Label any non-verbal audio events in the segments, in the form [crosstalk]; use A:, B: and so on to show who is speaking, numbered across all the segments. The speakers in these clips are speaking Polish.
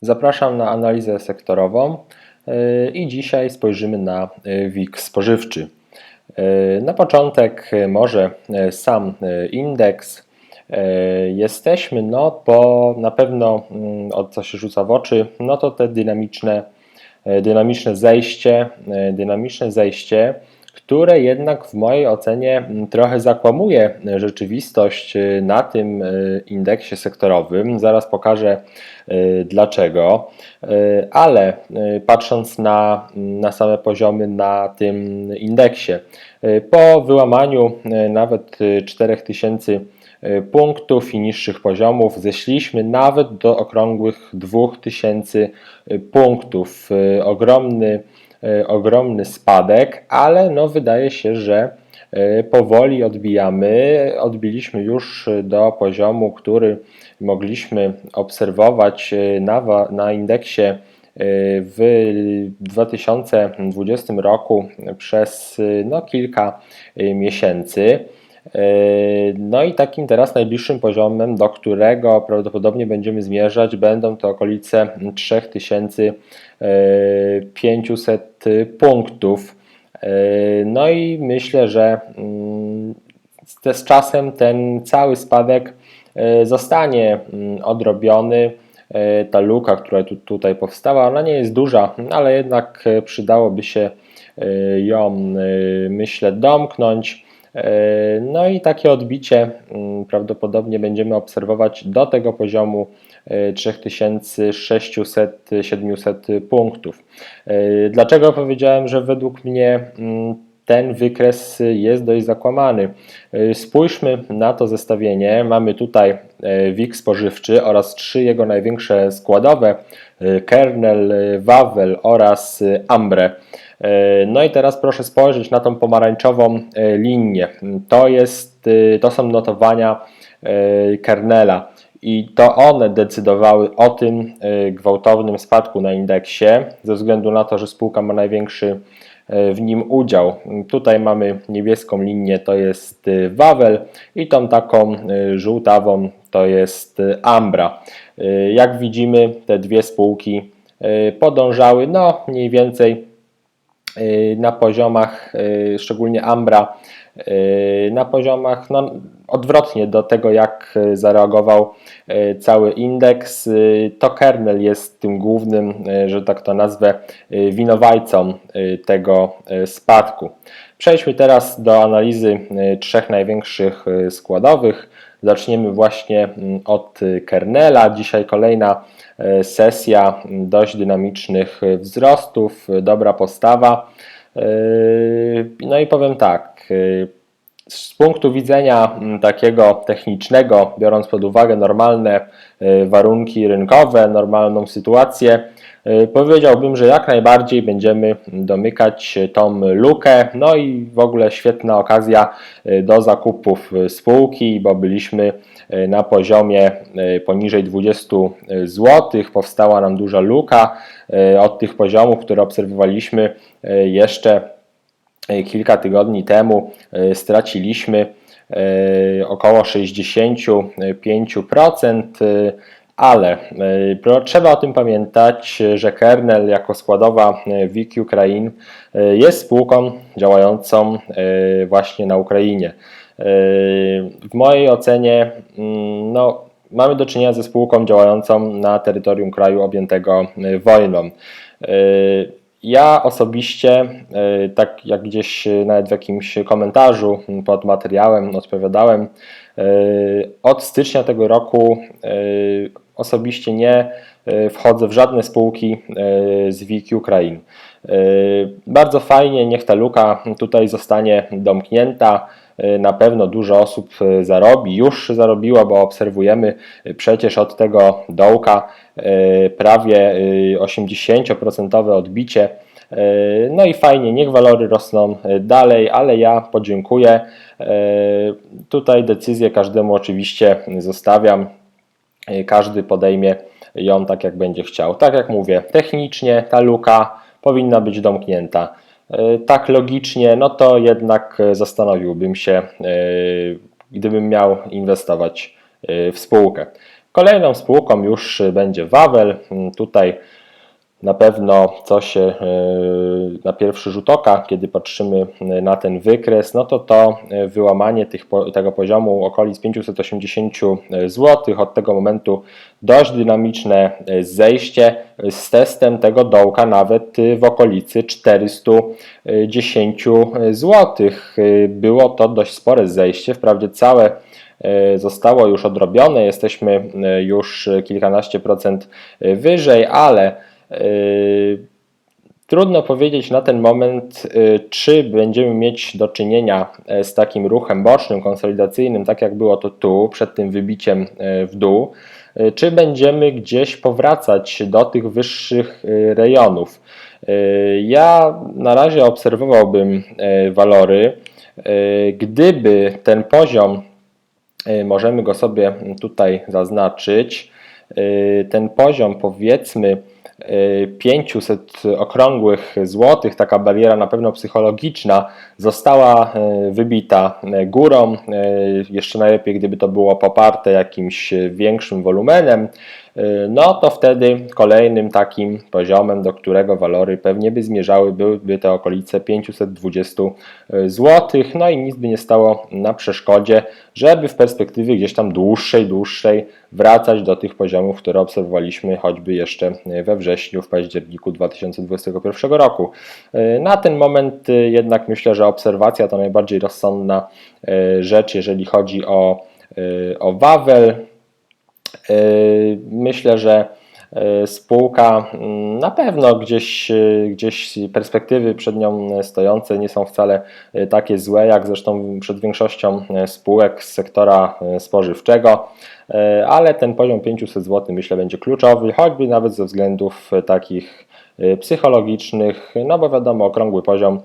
A: Zapraszam na analizę sektorową yy, i dzisiaj spojrzymy na yy, WIG spożywczy. Yy, Na początek może sam indeks. Jesteśmy, no po na pewno mm, o co się rzuca w oczy, no to te dynamiczne, dynamiczne zejście, dynamiczne zejście, które jednak w mojej ocenie mm, trochę zakłamuje rzeczywistość y, na tym y, indeksie sektorowym. Zaraz pokażę y, dlaczego, ale patrząc na, na same poziomy na tym indeksie, po wyłamaniu nawet y, 4000 y, punktów i niższych poziomów zeszliśmy nawet do okrągłych 2000 punktów. Ogromny ogromny spadek, ale no wydaje się, że y, powoli odbijamy. Odbiliśmy już do poziomu, który mogliśmy obserwować y, na, na indeksie w 2020 roku przez no, kilka miesięcy. Y, No i takim teraz najbliższym poziomem, do którego prawdopodobnie będziemy zmierzać, będą to okolice 3500 punktów. Y, No i myślę, że mm, z- czasem ten cały spadek zostanie mm, odrobiony. Ta luka, która tu, tutaj powstała, ona nie jest duża, ale jednak przydałoby się ją, myślę, domknąć. Y, No i takie odbicie mm, prawdopodobnie będziemy obserwować do tego poziomu y, 3600-700 punktów. Y, Dlaczego powiedziałem, że według mnie mm, ten wykres jest dość zakłamany? Spójrzmy na to zestawienie. Mamy tutaj WIG spożywczy oraz trzy jego największe składowe: kernel, wawel oraz ambre. Y, No i teraz proszę spojrzeć na tą pomarańczową y, linię. To, jest, y, to są notowania kernela. I to one decydowały o tym gwałtownym spadku na indeksie, ze względu na to, że spółka ma największy w nim udział. Tutaj mamy niebieską linię, to jest Wawel i tą taką żółtawą to jest Ambra. Jak widzimy, te dwie spółki podążały no mniej więcej na poziomach, y, szczególnie Ambra, y, na poziomach no, odwrotnie do tego, jak y, zareagował y, cały indeks. Y, To kernel jest tym głównym, y, że tak to nazwę, y, winowajcą y, tego y, spadku. Przejdźmy teraz do analizy y, trzech największych y, składowych. Zaczniemy właśnie mm, od y, kernela. Dzisiaj kolejna y, sesja mm, dość dynamicznych y, wzrostów, dobra postawa. No i powiem tak, z punktu widzenia mm, takiego technicznego, biorąc pod uwagę normalne y, warunki rynkowe, normalną sytuację, y, powiedziałbym, że jak najbardziej będziemy domykać tą lukę. No i w ogóle świetna okazja y, do zakupów spółki, bo byliśmy na poziomie poniżej 20 zł. Powstała nam duża luka od tych poziomów, które obserwowaliśmy jeszcze kilka tygodni temu y, straciliśmy y, około 65%, y, ale trzeba o tym pamiętać, że kernel jako składowa WIG Ukraine y, jest spółką działającą właśnie na Ukrainie. W mojej ocenie mm, no, mamy do czynienia ze spółką działającą na terytorium kraju objętego wojną. Ja osobiście, y, tak jak gdzieś y, nawet w jakimś komentarzu pod materiałem odpowiadałem, y, od stycznia tego roku osobiście nie wchodzę w żadne spółki z WIG Ukraine. Y, Bardzo fajnie, niech ta luka tutaj zostanie domknięta. Y, Na pewno dużo osób y, zarobi, już zarobiło, bo obserwujemy y, przecież od tego dołka prawie y, 80% odbicie. No i fajnie, niech walory rosną dalej, ale ja podziękuję. Tutaj decyzję każdemu oczywiście zostawiam. Każdy podejmie ją tak, jak będzie chciał. Tak jak mówię, technicznie ta luka powinna być domknięta. Y, Tak logicznie, no to jednak y, zastanowiłbym się, y, gdybym miał inwestować w spółkę. Kolejną spółką już będzie Wawel. Tutaj na pewno co się e, na pierwszy rzut oka, kiedy patrzymy na ten wykres, no to to wyłamanie tych, tego poziomu okolic 580 zł, od tego momentu dość dynamiczne zejście z testem tego dołka nawet w okolicy 410 zł. Było to dość spore zejście, wprawdzie całe E, zostało już odrobione, jesteśmy e, już kilkanaście procent e, wyżej, ale Trudno powiedzieć na ten moment, czy będziemy mieć do czynienia z takim ruchem bocznym, konsolidacyjnym, tak jak było to tu, przed tym wybiciem w dół, czy będziemy gdzieś powracać do tych wyższych rejonów. Ja na razie obserwowałbym walory. Gdyby ten poziom możemy go sobie tutaj zaznaczyć. Ten poziom powiedzmy 500 y, okrągłych złotych, taka bariera na pewno psychologiczna, została wybita górą. Jeszcze najlepiej, gdyby to było poparte jakimś większym wolumenem. Y, no to wtedy kolejnym takim poziomem, do którego walory pewnie by zmierzały, byłyby te okolice 520 y, zł. No i nic by nie stało na przeszkodzie, żeby w perspektywie gdzieś tam dłuższej, dłuższej wracać do tych poziomów, które obserwowaliśmy choćby jeszcze we wrześniu, w październiku 2021 roku. Y, na ten moment jednak myślę, że obserwacja to najbardziej rozsądna rzecz, jeżeli chodzi o, o Wawel. Yy, myślę, że spółka mm, na pewno gdzieś, yy, gdzieś perspektywy przed nią stojące nie są wcale takie złe, jak zresztą przed większością spółek z sektora spożywczego, ale ten poziom 500 zł myślę będzie kluczowy, choćby nawet ze względów takich psychologicznych, no bo wiadomo, okrągły poziom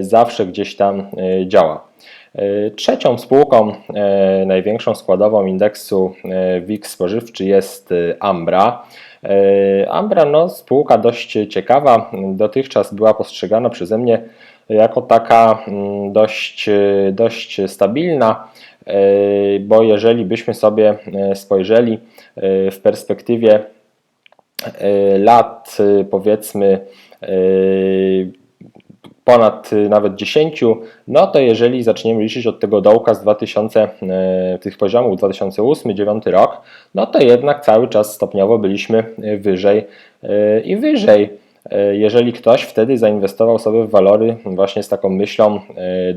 A: zawsze gdzieś tam działa. E, trzecią spółką, e, największą składową indeksu e, WIG spożywczy jest Ambra. Ambra, no, spółka dość ciekawa, dotychczas była postrzegana przeze mnie jako taka mm, dość, dość stabilna, bo jeżeli byśmy sobie spojrzeli w perspektywie lat, powiedzmy, ponad y, nawet 10, no to jeżeli zaczniemy liczyć od tego dołka z 2000, y, tych poziomów 2008-2009 rok, no to jednak cały czas stopniowo byliśmy y, wyżej i wyżej. Jeżeli ktoś wtedy zainwestował sobie w walory właśnie z taką myślą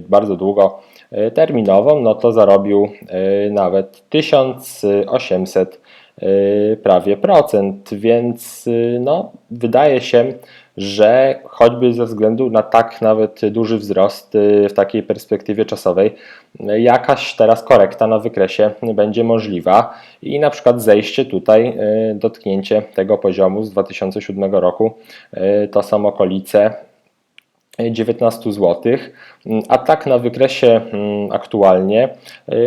A: bardzo długoterminową, no to zarobił nawet 1800 prawie procent, więc no, wydaje się, że choćby ze względu na tak nawet duży wzrost y, w takiej perspektywie czasowej, jakaś teraz korekta na wykresie będzie możliwa i na przykład zejście tutaj, y, dotknięcie tego poziomu z 2007 roku y, to są okolice 19 zł, a tak na wykresie mm, aktualnie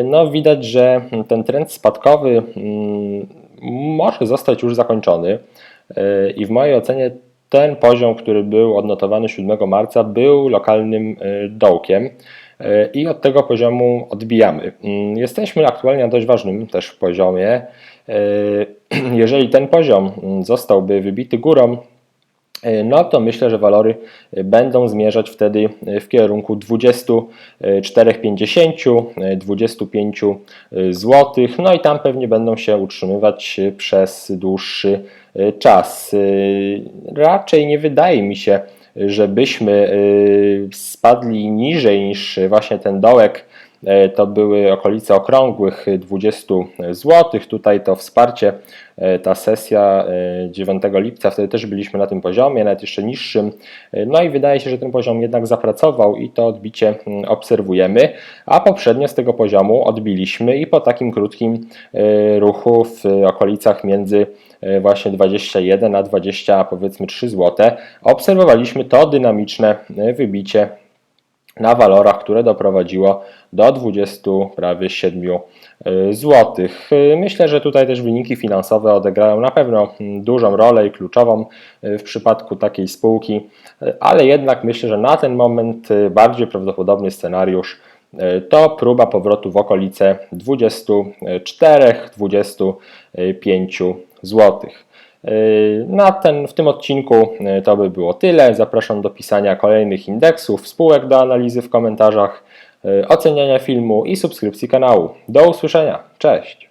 A: no widać, że ten trend spadkowy mm, może zostać już zakończony i w mojej ocenie ten poziom, który był odnotowany 7 marca, był lokalnym e, dołkiem e, i od tego poziomu odbijamy. Mm, jesteśmy aktualnie na dość ważnym też poziomie. E, [clears throat] jeżeli ten poziom mm, zostałby wybity górą, no to myślę, że walory będą zmierzać wtedy w kierunku 24,50, 25 zł, no i tam pewnie będą się utrzymywać przez dłuższy czas. Raczej nie wydaje mi się, żebyśmy spadli niżej niż właśnie ten dołek E, to były okolice okrągłych 20 zł. Tutaj to wsparcie, e, ta sesja 9 e, lipca, wtedy też byliśmy na tym poziomie, nawet jeszcze niższym. No i wydaje się, że ten poziom jednak zapracował i to odbicie obserwujemy, a poprzednio z tego poziomu odbiliśmy i po takim krótkim ruchu w okolicach między właśnie 21 a 20 powiedzmy 3 zł obserwowaliśmy to dynamiczne wybicie na walorach, które doprowadziło do 20 prawie 7 y, zł. Myślę, że tutaj też wyniki finansowe odegrają na pewno mm, dużą rolę i kluczową y, w przypadku takiej spółki, y, ale jednak myślę, że na ten moment bardziej prawdopodobny scenariusz to próba powrotu w okolice 24-25 zł. Na ten, w tym odcinku e, to by było tyle. Zapraszam do pisania kolejnych indeksów, spółek do analizy w komentarzach, e, oceniania filmu i subskrypcji kanału. Do usłyszenia. Cześć!